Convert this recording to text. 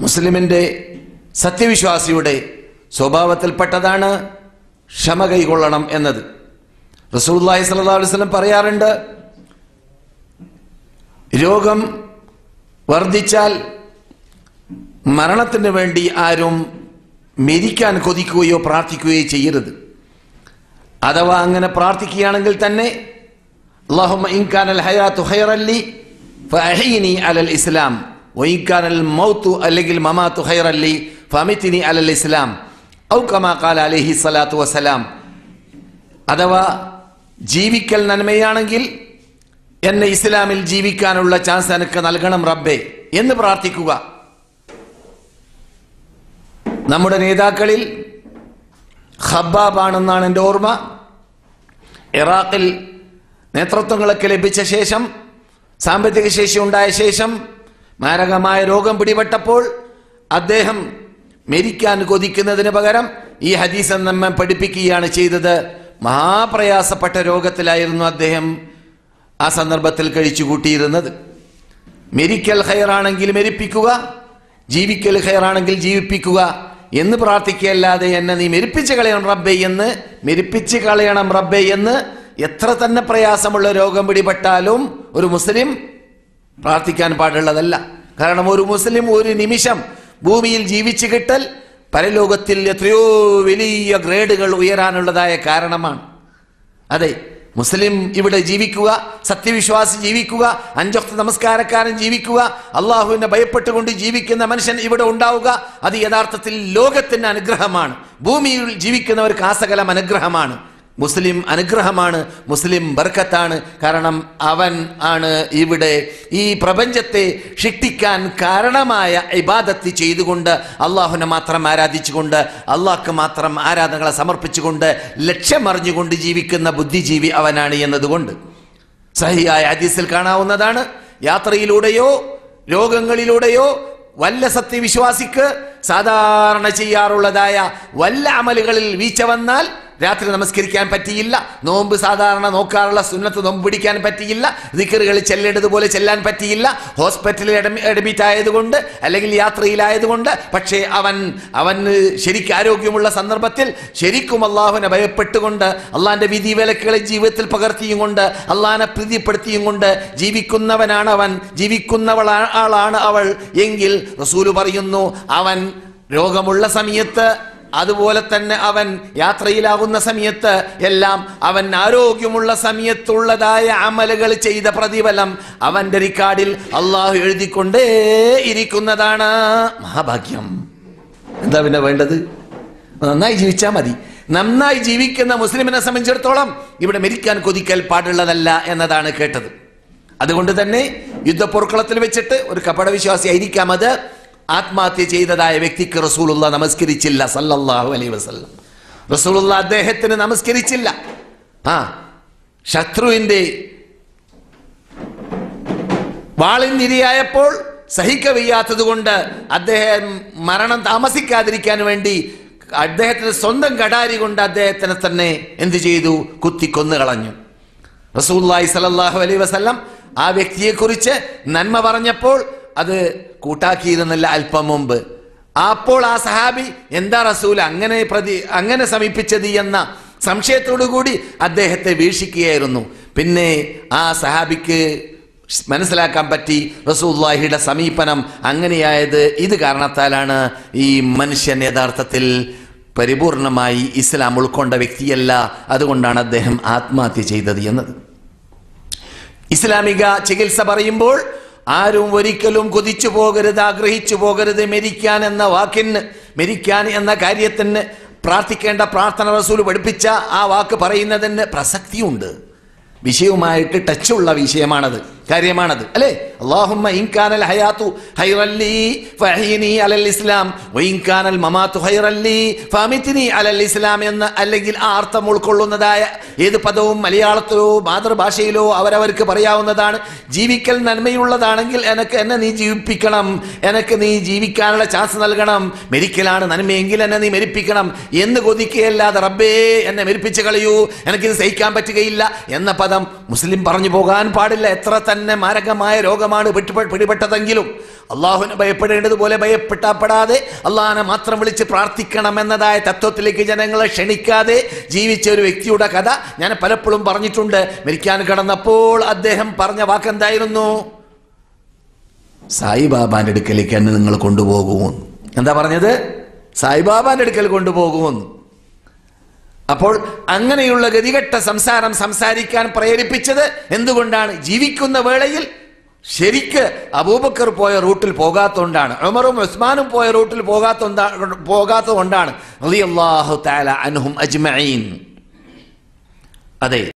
മുസ്ലിമിന്റെ സത്യവിശ്വാസിയുടെ സ്വഭാവത്തിൽപ്പെട്ടതാണ് ക്ഷമ കൈകൊള്ളണം എന്നത്. റസൂല്ലാഹി സല്ലാ വസ്ലം പറയാറുണ്ട് രോഗം വർദ്ധിച്ചാൽ മരണത്തിന് വേണ്ടി ആരും മരിക്കാൻ കൊതിക്കുകയോ പ്രാർത്ഥിക്കുകയോ ചെയ്യരുത്. അഥവാ അങ്ങനെ പ്രാർത്ഥിക്കുകയാണെങ്കിൽ തന്നെ അള്ളാഹുമ്മ ഇൻകാനൽ ഹയാത്തു ഹൈറല്ലി അലൽ ഇസ്ലാം. വഇൻകാനൽ മൗത്തു അല്ലെങ്കിൽ മമാത്തു ഹൈറല്ലി ഫമിത്തിനി അലൽ ഇസ്ലാം. ഔ കമാ ഖാല അലൈഹി സ്വലാത്തു വസ്സലാം. അഥവാ ജീവിക്കൽ നന്മയാണെങ്കിൽ എന്നെ ഇസ്ലാമിൽ ജീവിക്കാനുള്ള ചാൻസ് എനിക്ക് നൽകണം റബ്ബേ എന്ന് പ്രാർത്ഥിക്കുക. നമ്മുടെ നേതാക്കളിൽ ഖബ്ബാബാണെന്നാണ് എന്റെ ഓർമ്മ. ഇറാഖിൽ നേതൃത്വങ്ങളൊക്കെ ലഭിച്ച ശേഷം സാമ്പത്തിക ശേഷി ഉണ്ടായ ശേഷം മാരകമായ രോഗം പിടിപെട്ടപ്പോൾ അദ്ദേഹം മരിക്കാൻ കൊതിക്കുന്നതിന് പകരം ഈ ഹദീസ് നമ്മെ പഠിപ്പിക്കുകയാണ് ചെയ്തത്. മഹാപ്രയാസപ്പെട്ട രോഗത്തിലായിരുന്നു അദ്ദേഹം ആ സന്ദർഭത്തിൽ കഴിച്ചു കൂട്ടിയിരുന്നത് മെരിക്കൽ ഹയറാണെങ്കിൽ മെരിപ്പിക്കുക ജീവിക്കൽ ഹയറാണെങ്കിൽ ജീവിപ്പിക്കുക എന്ന് പ്രാർത്ഥിക്കുകയല്ലാതെ എന്നെ നീ മെരിപ്പിച്ച് കളയണം റബ്ബെ എന്ന് മെരിപ്പിച്ച് കളയണം റബ്ബെ എന്ന് എത്ര തന്നെ പ്രയാസമുള്ള രോഗം പിടിപെട്ടാലും ഒരു മുസ്ലിം പ്രാർത്ഥിക്കാൻ പാടുള്ളതല്ല. കാരണം ഒരു മുസ്ലിം ഒരു നിമിഷം ഭൂമിയിൽ ജീവിച്ചു കിട്ടൽ പരലോകത്തിൽ എത്രയോ വലിയ ഗ്രേഡുകൾ ഉയരാനുള്ളതായ കാരണമാണ്. അതെ മുസ്ലിം ഇവിടെ ജീവിക്കുക സത്യവിശ്വാസി ജീവിക്കുക അഞ്ചൊക്ത നമസ്കാരക്കാരൻ ജീവിക്കുക അള്ളാഹുവിനെ ഭയപ്പെട്ടുകൊണ്ട് ജീവിക്കുന്ന മനുഷ്യൻ ഇവിടെ ഉണ്ടാവുക അത് യഥാർത്ഥത്തിൽ ലോകത്തിന്റെ അനുഗ്രഹമാണ്. ഭൂമിയിൽ ജീവിക്കുന്നവർക്ക് ആസകലം അനുഗ്രഹമാണ്. മുസ്ലിം അനുഗ്രഹമാണ് മുസ്ലിം ബർക്കത്താണ്. കാരണം അവൻ ആണ് ഇവിടെ ഈ പ്രപഞ്ചത്തെ ഷിക്ഷിക്കാൻ കാരണമായ ഇബാദത്ത് ചെയ്തുകൊണ്ട് അള്ളാഹുനെ മാത്രം ആരാധിച്ചുകൊണ്ട് അള്ളാഹ്ക്ക് മാത്രം ആരാധനകളെ സമർപ്പിച്ചുകൊണ്ട് ലക്ഷ്യമറിഞ്ഞുകൊണ്ട് ജീവിക്കുന്ന ബുദ്ധിജീവി അവനാണ് എന്നതുകൊണ്ട്. സഹിയായ ഹദീസിൽ കാണാവുന്നതാണ് യാത്രയിലൂടെയോ രോഗങ്ങളിലൂടെയോ വല്ല സത്യവിശ്വാസിക്ക് സാധാരണ ചെയ്യാറുള്ളതായ വല്ല അമലുകളിൽ വീഴ്ച വന്നാൽ രാത്രി നമസ്കരിക്കാൻ പറ്റിയില്ല. നോമ്പ് സാധാരണ നോക്കാറുള്ള സുന്നത്ത് നോമ്പ് പിടിക്കാൻ പറ്റിയില്ല. ദിക്കറുകൾ ചെല്ലേണ്ടതുപോലെ ചെല്ലാൻ പറ്റിയില്ല. ഹോസ്പിറ്റലിൽ അഡ്മിറ്റ് ആയതുകൊണ്ട് അല്ലെങ്കിൽ യാത്രയിലായതുകൊണ്ട് പക്ഷേ അവൻ അവന് ശരിക്കും ആരോഗ്യമുള്ള സന്ദർഭത്തിൽ ശരിക്കും അള്ളാഹുവിനെ ഭയപ്പെട്ടുകൊണ്ട് അള്ളാഹിന്റെ വിധി വിലക്കുകളെ ജീവിതത്തിൽ പകർത്തിയും കൊണ്ട് അള്ളാഹിനെ പ്രീതിപ്പെടുത്തിയും കൊണ്ട് ജീവിക്കുന്നവനാണ് അവൻ. ജീവിക്കുന്നവൾ ആളാണ് അവൾ. എങ്കിൽ റസൂൽ പറയുന്നു അവൻ രോഗമുള്ള സമയത്ത് അതുപോലെ തന്നെ അവൻ യാത്രയിലാകുന്ന സമയത്ത് എല്ലാം അവൻ ആരോഗ്യമുള്ള സമയത്തുള്ളതായ അമലുകൾ ചെയ്ത പ്രതിഫലം അവന്റെ റിക്കാർഡിൽ അള്ളാഹു എഴുതിക്കൊണ്ടേ ഇരിക്കുന്നതാണ്. മഹാഭാഗ്യം. എന്താ പിന്നെ വേണ്ടത്? നന്നായി ജീവിച്ചാൽ മതി. നന്നായി ജീവിക്കുന്ന മുസ്ലിമിനെ സംബന്ധിച്ചിടത്തോളം ഇവിടെ മരിക്കാൻ കൊതിക്കൽ പാടുള്ളതല്ല എന്നതാണ് കേട്ടത്. അതുകൊണ്ട് തന്നെ യുദ്ധപ്പൊറുക്കളത്തിൽ വെച്ചിട്ട് ഒരു കപടവിശ്വാസി ആയിരിക്കാം അത്. ആത്മഹത്യ ചെയ്തതായ വ്യക്തിക്ക് റസൂലുള്ള നമസ്കരിച്ചില്ല സല്ലല്ലാഹു അലൈഹി വസല്ലം. റസൂലുള്ള അദ്ദേഹത്തിന് നമസ്കരിച്ചില്ല. ആ വാളിനിരയായപ്പോൾ സഹിക്കവയ്യാത്തത് കൊണ്ട് അദ്ദേഹം മരണം താമസിക്കാതിരിക്കാൻ വേണ്ടി അദ്ദേഹത്തിന് സ്വന്തം കടാരി കൊണ്ട് അദ്ദേഹത്തിനെ തന്നെ എന്ത് ചെയ്തു? കുത്തിക്കൊന്നു കളഞ്ഞു. റസൂല്ലായി സലല്ലാഹു അലൈഹി വസല്ലം ആ വ്യക്തിയെക്കുറിച്ച് നന്മ പറഞ്ഞപ്പോൾ അത് കൂട്ടാക്കിയിരുന്നില്ല അല്പം മുമ്പ്. അപ്പോൾ ആ സഹാബി എന്താ റസൂൽ അങ്ങനെ പ്രതി അങ്ങനെ സമീപിച്ചത്? എന്ന സംശയത്തോടു കൂടി അദ്ദേഹത്തെ വീക്ഷിക്കുകയായിരുന്നു. പിന്നെ ആ സഹാബിക്ക് മനസ്സിലാക്കാൻ പറ്റി റസൂല്ലാഹിയുടെ സമീപനം അങ്ങനെയായത്. ഇത് കാരണത്താലാണ് ഈ മനുഷ്യൻ യഥാർത്ഥത്തിൽ പരിപൂർണമായി ഇസ്ലാം ഉൾക്കൊണ്ട വ്യക്തിയല്ല. അതുകൊണ്ടാണ് അദ്ദേഹം ആത്മഹത്യ ചെയ്തത് എന്നത്. ഇസ്ലാമിക ചികിത്സ പറയുമ്പോൾ ആരും ഒരിക്കലും കൊതിച്ചു പോകരുത് ആഗ്രഹിച്ചു പോകരുത് മരിക്കാൻ എന്ന വാക്കിന് മരിക്കാൻ എന്ന കാര്യത്തിന് പ്രാർത്ഥിക്കേണ്ട പ്രാർത്ഥന റസൂൽ പഠിപ്പിച്ച ആ വാക്ക് പറയുന്നതിന് പ്രസക്തിയുണ്ട്. വിഷയവുമായിട്ട് ടച്ചുള്ള വിഷയമാണത്. കാര്യമാണത്. അല്ലേ? അള്ളാഹുമ്മ ഹയാത്തു ഹൈറല്ലി ഫഹീനി അലൽ ഇസ്ലാം മമാത്തു ഹൈറല്ലി അലൽ ഇസ്ലാം എന്ന് അല്ലെങ്കിൽ ആ അർത്ഥം ഉൾക്കൊള്ളുന്നതായ ഏത് പദവും മലയാളത്തിലോ മാതൃഭാഷയിലോ അവരവർക്ക് പറയാവുന്നതാണ്. ജീവിക്കൽ നന്മയുള്ളതാണെങ്കിൽ എനക്ക് എന്നെ നീ ജീവിപ്പിക്കണം എനക്ക് നീ ജീവിക്കാനുള്ള ചാൻസ് നൽകണം. മരിക്കലാണ് നന്മയെങ്കിൽ എന്നെ നീ മരിപ്പിക്കണം. എന്ന് കൊതിക്കുകയല്ലാതെ റബ്ബേ എന്നെ മരിപ്പിച്ച് കളയൂ എനിക്കിത് സഹിക്കാൻ പറ്റുകയില്ല എന്ന പദം മുസ്ലിം പറഞ്ഞു പോകാൻ പാടില്ല. എത്ര തന്നെ തന്നെ മാരകമായ രോഗമാണ് പിടിപെ- പിടിപെട്ടതെങ്കിലും അള്ളാഹുവിനെ ഭയപ്പെടേണ്ടതുപോലെ ഭയപ്പെട്ടാപ്പെടാതെ അള്ളാഹിനെ മാത്രം വിളിച്ച് പ്രാർത്ഥിക്കണം എന്നതായ തത്വത്തിലേക്ക് ജനങ്ങളെ ക്ഷണിക്കാതെ ജീവിച്ച ഒരു വ്യക്തിയുടെ കഥ ഞാൻ പലപ്പോഴും പറഞ്ഞിട്ടുണ്ട്. മരിക്കാൻ കടന്നപ്പോൾ അദ്ദേഹം പറഞ്ഞ വാക്കെന്തായിരുന്നു? സായിബാബാന്റെ അടുക്കലേക്ക് എന്നെ നിങ്ങൾ കൊണ്ടുപോകുമെന്ന് എന്താ പറഞ്ഞത്? സായിബാബാന്റെ അടുക്കൽ കൊണ്ടുപോകുമെന്ന് അപ്പോൾ അങ്ങനെയുള്ള ഗതികെട്ട സംസാരം സംസാരിക്കാൻ പ്രേരിപ്പിച്ചത് എന്തുകൊണ്ടാണ്? ജീവിക്കുന്ന വേളയിൽ ശരിക്ക് അബൂബക്കർ പോയ റൂട്ടിൽ പോകാത്തതുകൊണ്ടാണ് ഉമറും ഉസ്മാനും പോയ റൂട്ടിൽ പോകാത്ത പോകാത്തതുകൊണ്ടാണ് അൻഹും അതെ.